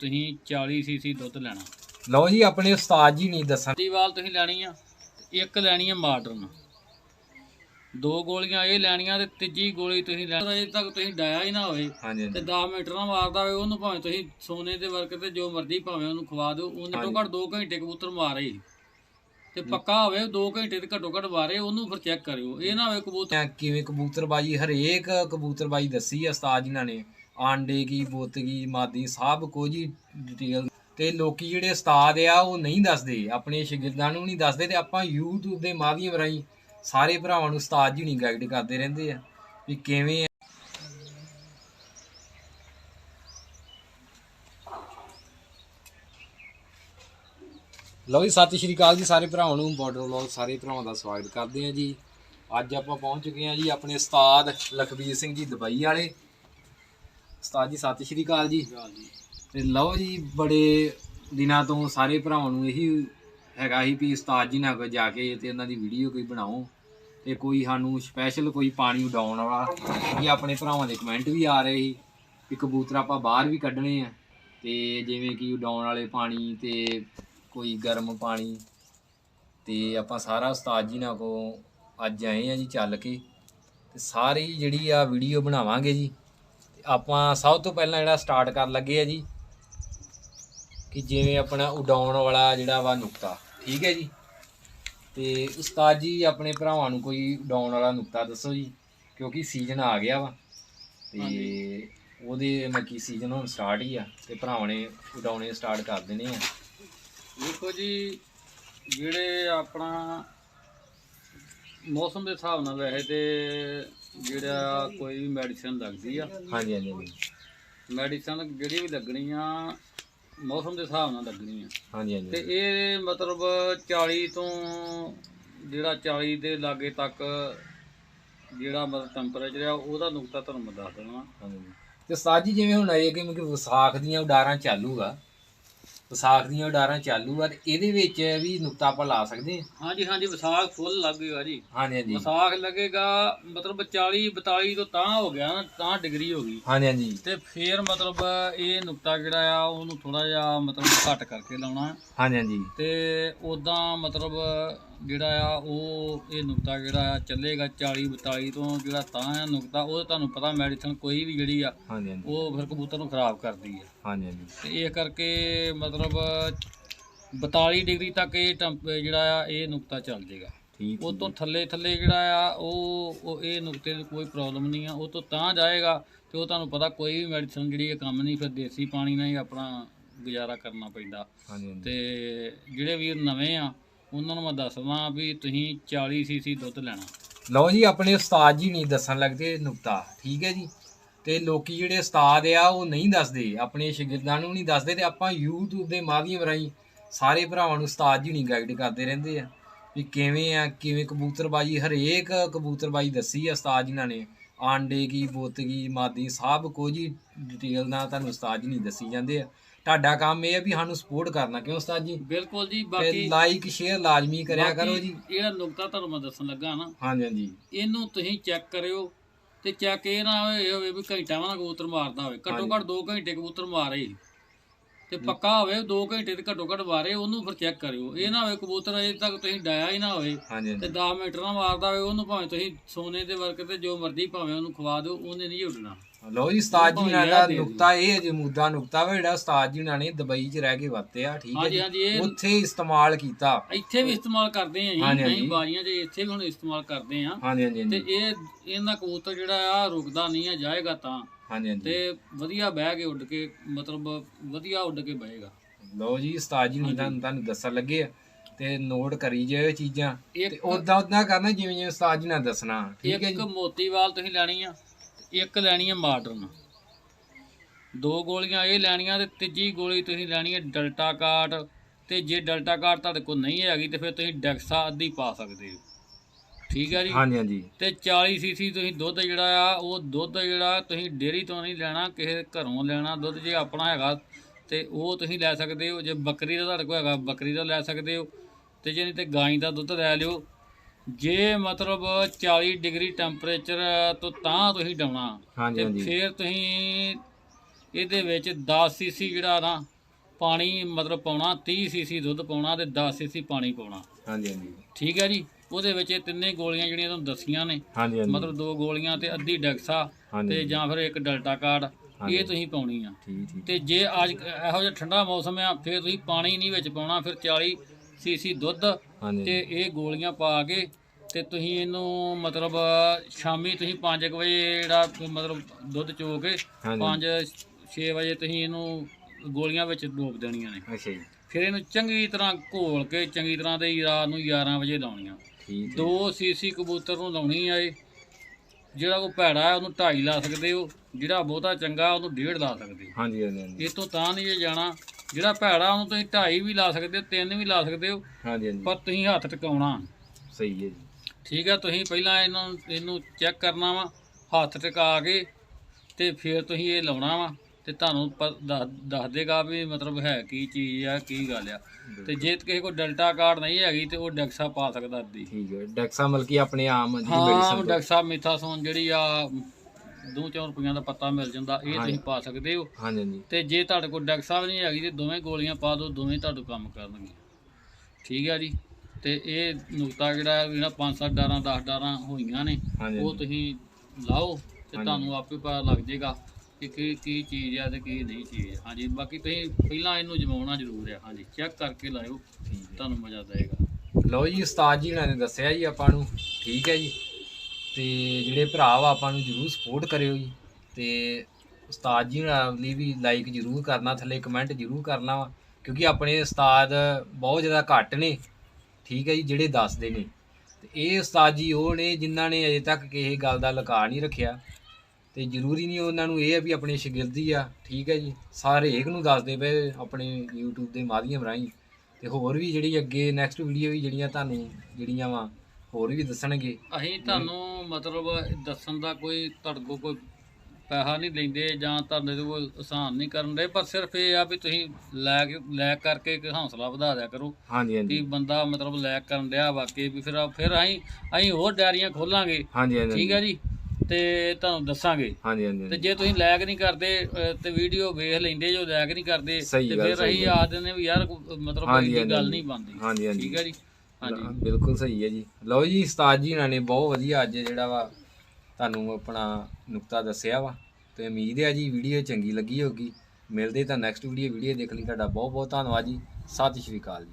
ਤੁਸੀਂ 40 ਸੀਸੀ ਦੁੱਧ ਲੈਣਾ। ਲਓ ਜੀ ਆਪਣੇ ਉਸਤਾਦ ਜੀ ਨਹੀਂ ਦੱਸਣ। ਦੀਵਾਲ ਤੁਸੀਂ ਲੈਣੀ ਆ ਇੱਕ ਲੈਣੀ ਆ ਮਾਡਰਨ। ਦੋ ਗੋਲੀਆਂ ਇਹ ਲੈਣੀਆਂ ਤੇ ਤੀਜੀ ਗੋਲੀ ਤੁਸੀਂ ਲੈਣਾ ਅਜੇ ਤੱਕ ਤੁਸੀਂ ਡਾਇਆ ਹੀ ਨਾ ਹੋਵੇ। ਹਾਂਜੀ ਤੇ ਹਾਂਜੀ 10 ਮਿੰਟ ਨਾ ਮਾਰਦਾ ਹੋਵੇ ਉਹਨੂੰ ਭਾਵੇਂ ਤੁਸੀਂ ਸੋਨੇ ਦੇ ਵਰਕ ਤੇ ਜੋ ਮਰਜ਼ੀ ਭਾਵੇਂ ਉਹਨੂੰ ਖਵਾ ਦਿਓ ਉਹਨੇ ਤੋਂ ਘੱਟ 2 ਘੰਟੇ ਕਬੂਤਰ ਮਾਰੇ। ਤੇ ਪੱਕਾ ਹੋਵੇ 2 ਘੰਟੇ ਤੇ ਘੱਟੋ ਘੱਟ ਮਾਰੇ ਉਹਨੂੰ ਫਿਰ ਚੈੱਕ ਕਰਿਓ। ਇਹ ਨਾ ਹੋਵੇ ਕਬੂਤਰ ਕਿਵੇਂ ਕਬੂਤਰਬਾਜੀ ਹਰੇਕ ਕਬੂਤਰਬਾਜੀ ਦੱਸੀ ਆ ਉਸਤਾਦ ਜਿਨ੍ਹਾਂ ਨੇ। ਆਂਡੇ ਕੀ ਬੋਤਗੀ ਮਾਦੀ, ਸਭ ਕੁਝ ਹੀ ਡਿਟੇਲ ਤੇ ਲੋਕੀ ਜਿਹੜੇ ਉਸਤਾਦ ਆ, ਉਹ ਨਹੀਂ ਦੱਸਦੇ। ਆਪਣੇ ਸ਼ਾਗਿਰਦਾਂ ਨੂੰ ਨਹੀਂ ਦੱਸਦੇ ਤੇ ਆਪਾਂ YouTube ਦੇ ਮਾਧਿਅਮ ਰਾਹੀਂ ਸਾਰੇ ਭਰਾਵਾਂ ਨੂੰ ਉਸਤਾਦ ਜੀ ਨਹੀਂ ਗਾਈਡ ਕਰਦੇ ਰਹਿੰਦੇ ਆ ਵੀ ਕਿਵੇਂ ਆ। ਲਓ ਜੀ, ਸਤਿ ਸ਼੍ਰੀ ਅਕਾਲ ਜੀ ਸਾਰੇ ਭਰਾਵਾਂ ਨੂੰ। ਬਾਰਡਰ ਵਲੌਗ ਸਾਰੇ ਭਰਾਵਾਂ ਦਾ ਸਵਾਗਤ ਕਰਦੇ ਹਾਂ ਜੀ। ਅੱਜ ਆਪਾਂ ਪਹੁੰਚ ਚੁੱਕੇ ਹਾਂ ਜੀ ਆਪਣੇ ਉਸਤਾਦ ਲਖਬੀਰ ਸਿੰਘ ਜੀ ਦੁਬਈ ਵਾਲੇ। ਉਸਤਾਦ ਜੀ, ਸਤਿ ਸ਼੍ਰੀ ਅਕਾਲ ਜੀ। ਤੇ ਲਓ ਜੀ, ਬੜੇ ਦਿਨਾਂ ਤੋਂ ਸਾਰੇ ਭਰਾਵਾਂ ਨੂੰ ਇਹੀ ਹੈਗਾ ਸੀ ਵੀ ਉਸਤਾਦ ਜੀ ਨਾਲ ਜਾ ਕੇ ਤੇ ਉਹਨਾਂ ਦੀ ਵੀਡੀਓ ਕੋਈ ਬਣਾਓ ਤੇ ਕੋਈ ਸਾਨੂੰ ਸਪੈਸ਼ਲ ਕੋਈ ਪਾਣੀ ਉਡਾਉਣ ਵਾਲਾ ਇਹ ਆਪਣੇ ਭਰਾਵਾਂ ਦੇ ਕਮੈਂਟ ਵੀ ਆ ਰਹੇ ਸੀ ਵੀ ਕਬੂਤਰ ਆਪਾਂ ਬਾਹਰ ਵੀ ਕੱਢਣੇ ਆ ਤੇ ਜਿਵੇਂ ਕਿ ਉਡਾਉਣ ਵਾਲੇ ਪਾਣੀ ਤੇ ਕੋਈ ਗਰਮ ਪਾਣੀ ਤੇ ਆਪਾਂ ਸਾਰਾ ਉਸਤਾਦ ਜੀ ਨਾਲ ਕੋ ਅੱਜ ਆਏ ਆ ਜੀ ਚੱਲ ਕੇ ਤੇ ਸਾਰੀ ਜਿਹੜੀ ਆ ਵੀਡੀਓ ਬਣਾਵਾਂਗੇ ਜੀ। ਆਪਾਂ ਸਭ ਤੋਂ ਪਹਿਲਾਂ ਜਿਹੜਾ ਸਟਾਰਟ ਕਰਨ ਲੱਗੇ ਆ ਜੀ ਕਿ ਜਿਵੇਂ ਆਪਣਾ ਉਡਾਉਣ ਵਾਲਾ ਜਿਹੜਾ ਵਾ ਨੁਕਤਾ ਠੀਕ ਹੈ ਜੀ? ਤੇ ਉਸਤਾਦ ਜੀ ਆਪਣੇ ਭਰਾਵਾਂ ਨੂੰ ਕੋਈ ਉਡਾਉਣ ਵਾਲਾ ਨੁਕਤਾ ਦੱਸੋ ਜੀ ਕਿਉਂਕਿ ਸੀਜ਼ਨ ਆ ਗਿਆ ਵਾ। ਤੇ ਉਹਦੇ ਮੱਕੀ ਸੀਜ਼ਨ ਹੁਣ ਸਟਾਰਟ ਹੀ ਆ ਤੇ ਭਰਾਵਾਂ ਨੇ ਉਡਾਉਣੇ ਸਟਾਰਟ ਕਰ ਦੇਣੇ ਆ। ਦੇਖੋ ਜੀ ਜਿਹੜੇ ਆਪਣਾ ਮੌਸਮ ਦੇ ਹਿਸਾਬ ਨਾਲ ਵੈਸੇ ਤੇ ਜਿਹੜਾ ਕੋਈ ਵੀ ਮੈਡੀਸਿਨ ਲੱਗਦੀ ਆ। ਹਾਂਜੀ ਹਾਂਜੀ ਹਾਂਜੀ। ਮੈਡੀਸਿਨ ਜਿਹੜੀ ਵੀ ਲੱਗਣੀ ਆ ਮੌਸਮ ਦੇ ਹਿਸਾਬ ਨਾਲ ਲੱਗਣੀ ਆ। ਹਾਂਜੀ ਤੇ ਹਾਂਜੀ। ਇਹ ਮਤਲਬ 40 ਤੋਂ ਜਿਹੜਾ 40 ਦੇ ਲਾਗੇ ਤੱਕ ਜਿਹੜਾ ਮਤਲਬ ਟੈਂਪਰੇਚਰ ਆ ਉਹਦਾ ਨੁਕਤਾ ਤੁਹਾਨੂੰ ਮੈਂ ਦੱਸ ਦੇਣਾ ਹਾਂਜੀ ਤੇ ਉਸਤਾਦ ਜੀ ਜਿਵੇਂ ਹੁਣ ਇਹ ਕਿ ਕਿ ਵਿਸਾਖ ਦੀਆਂ ਉਡਾਰਾਂ ਚਾਲੂਗਾ ਵਿਸਾਖ ਦੀਆਂ ਉਡਾਰਾਂ ਚਾਲੂ ਆ ਤੇ ਇਹਦੇ ਵਿੱਚ ਵੀ ਨੁਕਤਾ ਆਪਾਂ ਲਾ ਸਕਦੇ ਹਾਂ ਹਾਂਜੀ ਹਾਂਜੀ ਵਿਸਾਖ ਫੁੱਲ ਲੱਗੇਗਾ ਜੀ। ਹਾਂਜੀ ਹਾਂਜੀ। ਵਿਸਾਖ ਲੱਗੇਗਾ ਮਤਲਬ 40 42 ਤੋਂ ਤਾਂ ਹੋ ਗਿਆ ਤਾਂ ਡਿਗਰੀ ਹੋ ਗਈ। ਹਾਂਜੀ ਹਾਂਜੀ। ਤੇ ਫੇਰ ਮਤਲਬ ਇਹ ਨੁਕਤਾ ਜਿਹੜਾ ਆ ਉਹਨੂੰ ਥੋੜਾ ਜਿਹਾ ਮਤਲਬ ਘੱਟ ਕਰਕੇ ਲਾਉਣਾ। ਹਾਂਜੀ ਹਾਂਜੀ। ਤੇ ਉਦਾਂ ਮਤਲਬ ਜਿਹੜਾ ਆ ਉਹ ਇਹ ਨੁਕਤਾ ਜਿਹੜਾ ਆ ਚੱਲੇਗਾ 40 42 ਤੋਂ ਜਿਹੜਾ ਤਾਂ ਆ ਨੁਕਤਾ ਉਹ ਤੁਹਾਨੂੰ ਪਤਾ ਮੈਡੀਸਨ ਕੋਈ ਵੀ ਜਿਹੜੀ ਆ ਹਾਂਜੀ ਹਾਂਜੀ। ਉਹ ਫਿਰ ਕਬੂਤਰ ਨੂੰ ਖਰਾਬ ਕਰਦੀ ਹੈ ਹਾਂਜੀ ਹਾਂਜੀ। ਤੇ ਇਹ ਕਰਕੇ ਮਤਲਬ 42 ਡਿਗਰੀ ਤੱਕ ਇਹ ਟੈਂਪ ਜਿਹੜਾ ਆ ਇਹ ਨੁਕਤਾ ਚੱਲ ਜਾਏਗਾ ਠੀਕ ਉਹ ਤੋਂ ਥੱਲੇ ਥੱਲੇ ਜਿਹੜਾ ਆ ਉਹ ਉਹ ਇਹ ਨੁਕਤੇ ਦੀ ਕੋਈ ਪ੍ਰੋਬਲਮ ਨਹੀਂ ਆ। ਉਹ ਤੋਂ ਤਾਂ ਜਾਏਗਾ ਤੇ ਉਹ ਤੁਹਾਨੂੰ ਪਤਾ ਕੋਈ ਵੀ ਮੈਡੀਸਨ ਜਿਹੜੀ ਇਹ ਕੰਮ ਨਹੀਂ ਫਿਰ ਦੇਸੀ ਪਾਣੀ ਨਾਲ ਹੀ ਆਪਣਾ ਗੁਜ਼ਾਰਾ ਕਰਨਾ ਪੈਂਦਾ। ਤੇ ਜਿਹੜੇ ਵੀਰ ਨਵੇਂ ਆ ਉਹਨਾਂ ਨੂੰ ਮੈਂ ਦੱਸਦਾ ਵੀ ਤੁਸੀਂ 40 ਸੀਸੀ ਦੁੱਧ ਲੈਣਾ। ਲਓ ਜੀ, ਆਪਣੇ ਉਸਤਾਦ ਜੀ ਨਹੀਂ ਦੱਸਣ ਲੱਗਦੇ ਨੁਕਤਾ। ਠੀਕ ਹੈ ਜੀ? ਤੇ ਲੋਕੀ ਜਿਹੜੇ ਉਸਤਾਦ ਆ, ਉਹ ਨਹੀਂ ਦੱਸਦੇ। ਆਪਣੇ ਸ਼ਾਗਿਰਦਾਂ ਨੂੰ ਨਹੀਂ ਦੱਸਦੇ ਤੇ ਆਪਾਂ YouTube ਦੇ ਮਾਧਿਅਮ ਰਾਹੀਂ ਸਾਰੇ ਭਰਾਵਾਂ ਨੂੰ ਉਸਤਾਦ ਜੀ ਨਹੀਂ ਗਾਈਡ ਕਰਦੇ ਰਹਿੰਦੇ ਆ। ਵੀ ਕਿਵੇਂ ਆ, ਕਿਵੇਂ ਕਬੂਤਰਬਾਜੀ, ਹਰੇਕ ਕਬੂਤਰਬਾਜੀ ਦੱਸੀ ਆ ਉਸਤਾਦ ਜਿਨ੍ਹਾਂ ਨੇ। ਆਂਡੇ ਕੀ ਬੋਤਗੀ ਮਾਦੀ, ਸਭ ਕੁਝ ਹੀ ਡਿਟੇਲ ਨਾਲ ਤੁਹਾਨੂੰ ਉਸਤਾਦ ਜੀ ਨਹੀਂ ਦੱਸੀ ਜਾਂਦੇ ਆ। ਤੁਹਾਡਾ ਕੰਮ ਇਹ ਆ ਵੀ ਸਾਨੂੰ ਸਪੋਰਟ ਕਰਨਾ ਕਿਉਂ ਉਸਤਾਦ ਜੀ? ਬਿਲਕੁਲ ਜੀ ਬਾਕੀ ਲਾਈਕ ਸ਼ੇਅਰ ਲਾਜ਼ਮੀ ਕਰਿਆ ਕਰੋ ਜੀ। ਜਿਹੜਾ ਨੁਕਤਾ ਤੁਹਾਨੂੰ ਮੈਂ ਦੱਸਣ ਲੱਗਾ ਨਾ। ਹਾਂਜੀ ਹਾਂਜੀ। ਇਹਨੂੰ ਤੁਸੀਂ ਚੈੱਕ ਕਰਿਓ ਤੇ ਚੈੱਕ ਇਹ ਨਾ ਹੋਵੇ ਇਹ ਹੋਵੇ ਵੀ ਘੰਟਾ ਵਾਂ ਕਬੂਤਰ ਮਾਰਦਾ ਹੋਵੇ। ਘੱਟੋ ਘੱਟ 2 ਘੰਟੇ ਕਬੂਤਰ ਮਾਰੇ। ਤੇ ਪੱਕਾ ਹੋਵੇ 2 ਘੰਟੇ ਤੇ ਘੱਟੋ ਘੱਟ ਮਾਰੇ ਉਹਨੂੰ ਫਿਰ ਚੈੱਕ ਕਰਿਓ। ਇਹ ਨਾ ਹੋਵੇ ਕਬੂਤਰ ਅਜੇ ਤੱਕ ਤੁਸੀਂ ਡਾਇਆ ਹੀ ਨਾ ਹੋਵੇ ਤੇ ਹਾਂਜੀ। 10 ਮਿੰਟ ਨਾ ਮਾਰਦਾ ਹੋਵੇ ਉਹਨੂੰ ਭਾਵੇਂ ਤੁਸੀਂ ਸੋਨੇ ਦੇ ਵਰਕ ਤੇ ਜੋ ਮਰਜ਼ੀ ਭਾਵੇਂ ਉਹਨੂੰ ਖਵਾ ਦਿਓ ਉਹਨੇ ਨਹੀਂ ਉੱਡਣਾ। ਲੋ ਜੀ ਉਸਤਾਦ ਜੀ ਨਾਲ ਦਾ। ਨੁਕਤਾ ਇਹ ਜੀ ਮੁੱਦਾ ਨੁਕਤਾ ਵਾ ਜਿਹੜਾ ਉਸਤਾਦ ਜੀ ਨਾਲ ਨੇ ਦੁਬਈ 'ਚ ਰਹਿ ਕੇ ਵਰਤਿਆ ਠੀਕ ਹੈ ਉੱਥੇ ਇਸਤੇਮਾਲ ਕੀਤਾ। ਇੱਥੇ ਵੀ ਇਸਤੇਮਾਲ ਕਰਦੇ ਆਂ ਜੀ। ਅਸੀਂ ਬਾਜ਼ੀਆਂ 'ਚ ਇੱਥੇ ਵੀ ਹੁਣ ਇਸਤੇਮਾਲ ਕਰਦੇ ਆਂ। ਤੇ ਇਹ ਇਹਨਾਂ ਕਬੂਤਰ ਜਿਹੜਾ ਆ ਰੁਕਦਾ ਨਹੀਂ ਆ ਜਾਏਗਾ ਤਾਂ। ਹਾਂਜੀ ਹਾਂਜੀ। ਤੇ ਵਧੀਆ ਬਹਿ ਕੇ ਉੱਡ ਕੇ ਮਤਲਬ ਵਧੀਆ ਉੱਡ ਕੇ ਬਹੇਗਾ। ਲੋ ਜੀ ਉਸਤਾਦ ਜੀ ਨੂੰ ਤੁਹਾਨੂੰ ਤੁਹਾਨੂੰ ਦੱਸਣ ਲੱਗੇ ਆ ਤੇ ਨੋਟ ਕਰੀ ਜਾਇਓ ਚੀਜ਼ਾਂ। ਤੇ ਇੱਕ ਉਦਾਂ ਉਦਾਂ ਕਰਨਾ ਜਿਵੇਂ ਜਿਵੇਂ ਉਸਤਾਦ ਜੀ ਨਾਲ ਦੱਸਣਾ। ਠੀਕ ਹੈ ਇੱਕ ਜੀ? ਮੋਤੀਵਾਲ ਤੁਸੀਂ ਲੈਣੀ ਆ ਇੱਕ ਲੈਣੀ ਆ ਮਾਡਰਨ। ਦੋ ਗੋਲੀਆਂ ਇਹ ਲੈਣੀਆਂ ਤੇ ਤੀਜੀ ਗੋਲੀ ਤੁਸੀਂ ਲੈਣੀ ਹੈ ਡਲਟਾ ਕਾਰਟ ਤੇ ਜੇ ਡਲਟਾ ਕਾਰਟ ਤੁਹਾਡੇ ਕੋਲ ਨਹੀਂ ਹੈਗੀ ਤੇ ਫਿਰ ਤੁਸੀਂ ਡੈਕਸਾ ਅੱਧੀ ਪਾ ਸਕਦੇ ਹੋ। ਠੀਕ ਹੈ ਜੀ? ਹਾਂਜੀ ਹਾਂਜੀ। ਤੇ 40 ਸੀਸੀ ਤੁਸੀਂ ਦੁੱਧ ਜਿਹੜਾ ਆ ਉਹ ਦੁੱਧ ਜਿਹੜਾ ਤੁਸੀਂ ਡੇਅਰੀ ਤੋਂ ਨਹੀਂ ਲੈਣਾ ਕਿਸੇ ਘਰੋਂ ਲੈਣਾ ਦੁੱਧ ਜੇ ਆਪਣਾ ਹੈਗਾ ਤੇ ਉਹ ਤੁਸੀਂ ਲੈ ਸਕਦੇ ਹੋ। ਜੇ ਬੱਕਰੀ ਦਾ ਤੁਹਾਡੇ ਕੋਲ ਹੈਗਾ ਬੱਕਰੀ ਦਾ ਲੈ ਸਕਦੇ ਹੋ। ਤੇ ਜੇ ਨਹੀਂ ਤੇ ਗਾਂ ਦਾ ਦੁੱਧ ਲੈ ਲਿਓ। ਜੇ ਮਤਲਬ 40 ਡਿਗਰੀ ਟੈਂਪਰੇਚਰ ਤੋਂ ਤਾਂ ਤੁਸੀਂ ਡਾਉਣਾ। ਹਾਂਜੀ ਤੇ ਹਾਂਜੀ। ਫਿਰ ਤੁਸੀਂ ਇਹਦੇ ਵਿੱਚ 10 ਸੀਸੀ ਜਿਹੜਾ ਨਾ ਪਾਣੀ ਮਤਲਬ ਪਾਉਣਾ 30 ਸੀਸੀ ਦੁੱਧ ਪਾਉਣਾ ਤੇ 10 ਸੀਸੀ ਪਾਣੀ ਪਾਉਣਾ। ਹਾਂਜੀ ਹਾਂਜੀ। ਠੀਕ ਹੈ ਜੀ? ਉਹਦੇ ਵਿੱਚ ਇਹ ਤਿੰਨੇ ਗੋਲੀਆਂ ਜਿਹੜੀਆਂ ਤੁਹਾਨੂੰ ਦੱਸੀਆਂ ਨੇ ਹਾਂਜੀ ਹਾਂਜੀ। ਮਤਲਬ ਦੋ ਗੋਲੀਆਂ ਤੇ ਅੱਧੀ ਡੈਕਸਾ। ਤੇ ਜਾਂ ਫਿਰ ਇੱਕ ਡੈਲਟਾ ਕਾਰਡ। ਇਹ ਤੁਸੀਂ ਪਾਉਣੀ ਆ। ਤੇ ਜੇ ਅੱਜ ਇਹੋ ਜਿਹਾ ਠੰਡਾ ਮੌਸਮ ਆ ਫਿਰ ਤੁਸੀਂ ਪਾਣੀ ਨਹੀਂ ਵਿੱਚ ਪਾਉਣਾ ਫਿਰ 40 ਸੀਸੀ ਦੁੱਧ ਤੇ ਇਹ ਗੋਲੀਆਂ ਪਾ ਕੇ ਤੇ ਤੁਸੀਂ ਇਹਨੂੰ ਮਤਲਬ ਸ਼ਾਮੀ ਤੁਸੀਂ 5 ਵਜੇ ਜਿਹੜਾ ਮਤਲਬ ਦੁੱਧ ਚੋ ਕੇ ਹਾਂਜੀ। 5 6 ਵਜੇ ਤੁਸੀਂ ਇਹਨੂੰ ਗੋਲੀਆਂ ਵਿੱਚ ਡੋਬ ਦੇਣੀਆਂ ਨੇ। ਅੱਛਾ ਜੀ। ਫਿਰ ਇਹਨੂੰ ਚੰਗੀ ਤਰ੍ਹਾਂ ਘੋਲ ਕੇ ਚੰਗੀ ਤਰ੍ਹਾਂ ਤੇ ਰਾਤ ਨੂੰ 11 ਵਜੇ ਲਾਉਣੀਆਂ। ਠੀਕ ਹੈ। ਦੋ ਸੀਸੀ ਕਬੂਤਰ ਨੂੰ ਲਾਉਣੀ ਆ ਇਹ। ਜਿਹੜਾ ਕੋ ਭੈੜਾ ਹੈ ਉਹਨੂੰ 2.5 ਲਾ ਸਕਦੇ ਹੋ। ਜਿਹੜਾ ਬਹੁਤਾ ਚੰਗਾ ਉਹਨੂੰ 1.5 ਲਾ ਸਕਦੇ ਹੋ। ਹਾਂਜੀ ਹਾਂਜੀ ਹਾਂਜੀ। ਇਹ ਤੋਂ ਤਾਂ ਨਹੀਂ ਜੇ ਜਾਣਾ। ਜਿਹੜਾ ਭੈੜਾ ਉਹਨੂੰ ਤੁਸੀਂ 2.5 ਵੀ ਲਾ ਸਕਦੇ ਹੋ 3 ਵੀ ਲਾ ਸਕਦੇ ਹੋ। ਹਾਂਜੀ ਹਾਂਜੀ। ਪਰ ਤੁਸੀਂ ਹੱਥ ਟਿਕਾਉਣਾ। ਸਹੀ ਹੈ ਜੀ। ਠੀਕ ਹੈ ਤੁਸੀਂ ਪਹਿਲਾਂ ਇਹਨਾਂ ਨੂੰ ਇਹਨੂੰ ਚੈੱਕ ਕਰਨਾ ਵਾ। ਹੱਥ ਟਿਕਾ ਕੇ ਤੇ ਫਿਰ ਤੁਸੀਂ ਇਹ ਲਾਉਣਾ ਵਾ। ਤੇ ਤੁਹਾਨੂੰ ਦੱਸ ਦੇਗਾ ਵੀ ਮਤਲਬ ਹੈ ਕੀ ਚੀਜ਼ ਆ ਕੀ ਗੱਲ ਆ। ਤੇ ਜੇ ਕਿਸੇ ਕੋਲ ਡੈਲਟਾ ਕਾਰਡ ਨਹੀਂ ਹੈਗੀ ਤੇ ਉਹ ਡੈਕਸਾ ਪਾ ਸਕਦਾ ਅੱਧੀ। ਠੀਕ ਹੈ ਡੈਕਸਾ ਮਲਕੀ ਆਪਣੇ ਆਮ ਜੀ ਹਾਂ ਡੈਕਸਾ ਮੀਥਾਸੋਨ ਜਿਹੜੀ ਆ ਦੋ ਚਾਰ ਰੁਪਈਆਂ ਦਾ ਪੱਤਾ ਮਿਲ ਜਾਂਦਾ ਇਹ। ਤੁਸੀਂ ਪਾ ਸਕਦੇ ਹੋ। ਹਾਂਜੀ ਹਾਂਜੀ। ਤੇ ਜੇ ਤੁਹਾਡੇ ਕੋਲ ਡੈਕਸਾ ਵੀ ਨਹੀਂ ਹੈਗੀ ਤੇ ਦੋਵੇਂ ਗੋਲੀਆਂ ਪਾ ਦਿਓ ਦੋਵੇਂ ਤੁਹਾਨੂੰ ਕੰਮ ਕਰਨਗੇ। ਠੀਕ ਆ ਜੀ? ਤੇ ਇਹ ਨੁਕਤਾ ਜਿਹੜਾ ਜਿਹੜਾ 5 7 ਡਾਰਾਂ 10 ਡਾਰਾਂ ਹੋਈਆਂ ਨੇ ਉਹ ਤੁਸੀਂ ਲਾਓ ਤੇ। ਤੁਹਾਨੂੰ ਆਪੇ ਪਤਾ ਲੱਗ ਜਾਏਗਾ ਕਿ ਕੀ ਕੀ ਚੀਜ਼ ਆ ਤੇ ਕੀ ਨਹੀਂ ਚੀਜ਼। ਹਾਂਜੀ ਬਾਕੀ ਤੁਸੀਂ ਪਹਿਲਾਂ ਇਹਨੂੰ ਜਮਾਉਣਾ ਜ਼ਰੂਰ ਆ। ਹਾਂਜੀ ਚੈੱਕ ਕਰਕੇ ਲਾਇਓ। ਹੈ। ਤੁਹਾਨੂੰ ਮਜ਼ਾ ਆਏਗਾ। ਲਓ ਜੀ ਉਸਤਾਦ ਜੀ ਨੇ ਦੱਸਿਆ ਜੀ ਆਪਾਂ ਨੂੰ। ਠੀਕ ਹੈ ਜੀ। ਤੇ ਜਿਹੜੇ ਭਰਾ ਵਾ ਆਪਾਂ ਨੂੰ ਜਰੂਰ ਸਪੋਰਟ ਕਰਿਓ ਜੀ। ਤੇ ਉਸਤਾਦ ਜੀ ਲਈ ਵੀ ਲਾਈਕ ਜਰੂਰ ਕਰਨਾ ਥੱਲੇ ਕਮੈਂਟ ਜਰੂਰ ਕਰਨਾ ਵਾ। ਕਿਉਂਕਿ ਆਪਣੇ ਉਸਤਾਦ ਬਹੁਤ ਜ਼ਿਆਦਾ ਘੱਟ ਨੇ। ਠੀਕ ਹੈ ਜੀ ਜਿਹੜੇ ਦੱਸਦੇ ਨੇ। ਤੇ ਇਹ ਉਸਤਾਦ ਜੀ ਉਹ ਨੇ ਜਿਨ੍ਹਾਂ ਨੇ ਅਜੇ ਤੱਕ ਕਿਸੇ ਗੱਲ ਦਾ ਲੁਕਾ ਨਹੀਂ ਰੱਖਿਆ। ਤੇ ਜ਼ਰੂਰੀ ਨਹੀਂ ਉਹਨਾਂ ਨੂੰ ਇਹ ਹੈ ਵੀ ਆਪਣੇ ਸ਼ਾਗਿਰਦੀ ਆ ਠੀਕ ਹੈ ਜੀ। ਸਾਰੇ ਇੱਕ ਨੂੰ ਦੱਸਦੇ ਪਏ ਆਪਣੇ YouTube ਦੇ ਮਾਧਿਅਮ ਰਾਹੀਂ। ਤੇ ਹੋਰ ਵੀ ਜਿਹੜੀ ਅੱਗੇ ਨੈਕਸਟ ਵੀਡੀਓ ਵੀ ਜਿਹੜੀਆਂ ਤੁਹਾਨੂੰ ਜਿਹੜੀਆਂ ਵਾ ਹੋਰ ਵੀ ਦੱਸਣਗੇ। ਅਸੀਂ ਤੁਹਾਨੂੰ ਮਤਲਬ ਦੱਸਣ ਦਾ ਕੋਈ ਤੁਹਾਡੇ ਕੋਈ ਪੈਸਾ ਨਹੀਂ ਲੈਂਦੇ ਜਾਂ ਤੁਹਾਡੇ ਤੋਂ ਕੋਈ ਆਸਾਨ ਨਹੀਂ ਕਰਨ ਦੇ ਪਰ ਸਿਰਫ ਇਹ ਆ ਵੀ ਤੁਸੀਂ ਲੈ ਕੇ ਲੈ ਕਰਕੇ ਇੱਕ ਹੌਸਲਾ ਵਧਾ ਦਿਆ ਕਰੋ। ਹਾਂਜੀ ਕਿ ਹਾਂਜੀ ਬੰਦਾ ਮਤਲਬ ਲੈ ਕਰਨ ਡਿਆ ਵਾਕਈ ਵੀ ਫਿਰ ਫਿਰ ਅਸੀਂ ਅਸੀਂ ਹੋਰ ਡਾਇਰੀਆਂ ਖੋਲਾਂਗੇ। ਹਾਂਜੀ ਹਾਂਜੀ ਠੀਕ ਹੈ ਜੀ? ਤੇ ਤੁਹਾਨੂੰ ਦੱਸਾਂਗੇ। ਹਾਂਜੀ ਹਾਂਜੀ ਤੇ ਜੇ ਤੁਸੀਂ ਲਾਇਕ ਨਹੀਂ ਕਰਦੇ ਅਹ, ਤੇ ਵੀਡੀਓ ਵੇਖ ਲੈਂਦੇ ਜੋ ਲਾਇਕ ਨਹੀਂ ਕਰਦੇ ਸਹੀ ਤੇ ਗੱਲ, ਫਿਰ ਸਹੀ ਅਸੀਂ ਗੱਲ। ਆਖ ਦਿੰਦੇ ਵੀ ਯਾਰ ਮਤਲਬ ਹਾਂਜੀ, ਕੋਈ ਹਾਂਜੀ, ਗੱਲ। ਨਹੀਂ ਬਣਦੀ। ਹਾਂਜੀ, ਹਾਂਜੀ। ਠੀਕ ਹੈ ਜੀ? ਹਾਂਜੀ। ਬਿਲਕੁਲ ਸਹੀ ਹੈ ਜੀ। ਲਓ ਜੀ ਉਸਤਾਦ ਜੀ ਇਹਨਾਂ ਨੇ ਬਹੁਤ ਵਧੀਆ ਅੱਜ ਜਿਹੜਾ ਵਾ ਤੁਹਾਨੂੰ ਆਪਣਾ ਨੁਕਤਾ ਦੱਸਿਆ ਵਾ। ਤੇ ਉਮੀਦ ਹੈ ਜੀ ਵੀਡੀਓ ਚੰਗੀ ਲੱਗੀ ਹੋਗੀ ਮਿਲਦੇ ਤਾਂ ਨੈਕਸਟ ਵੀਡੀਓ ਵੀਡੀਓ ਦੇਖਣ ਲਈ ਤੁਹਾਡਾ ਬਹੁਤ ਬਹੁਤ ਧੰਨਵਾਦ ਜੀ। ਸਤਿ ਸ਼੍ਰੀ ਅਕਾਲ ਜੀ।